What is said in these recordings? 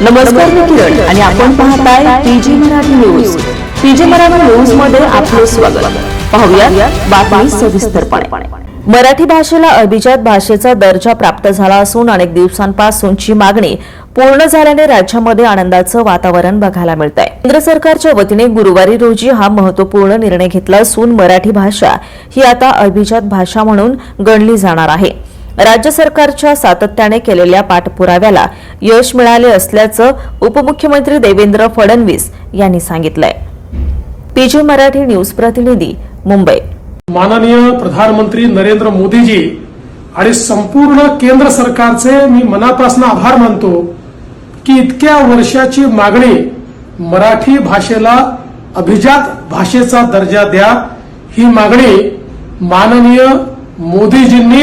नमस्कार मी किरण आणि आपण पाहताय PG Marathi news. PG Marathi न्यूजमध्ये आपले स्वागत. पाहूया बातमी सविस्तरपणे. मराठी भाषेला अभिजात भाषेचा दर्जा प्राप्त झाला असून अनेक दिवसांपासूनची मागणी पूर्ण झाल्याने राज्यामध्ये आनंदाचं वातावरण बघायला मिळत आहे केंद्र सरकारच्या वतीने गुरुवारी रोजी हा महत्त्वपूर्ण निर्णय घेतला असून मराठी भाषा ही आता अभिजात भाषा म्हणून गणली जाणार आहे. राज्य सरकारच्या सातत्याने केलेल्या पाठपुराव्याला यश मिळाले असल्याचं उपमुख्यमंत्री देवेंद्र फडणवीस यांनी सांगितलंय. पीजी मराठी न्यूज प्रतिनिधी मुंबई. माननीय प्रधानमंत्री नरेंद्र मोदीजी आणि संपूर्ण केंद्र सरकारचे मी मनापासून आभार मानतो की इतक्या वर्षाची मागणी मराठी भाषेला अभिजात भाषेचा दर्जा द्या ही मागणी माननीय मोदीजींनी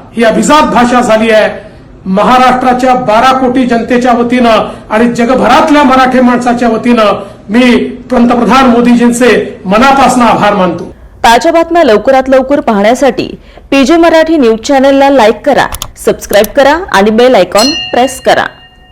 ही अभिजात भाषा झाली आहे. महाराष्ट्राच्या बारा कोटी जनतेच्या वतीनं आणि जगभरातल्या मराठी माणसाच्या वतीनं मी पंतप्रधान मोदीजींचे मनापासून आभार मानतो. ताज्या बातम्या लवकरात लवकर पाहण्यासाठी पीजे मराठी न्यूज चॅनलला लाईक करा सबस्क्राईब करा आणि बेल आयकॉन प्रेस करा.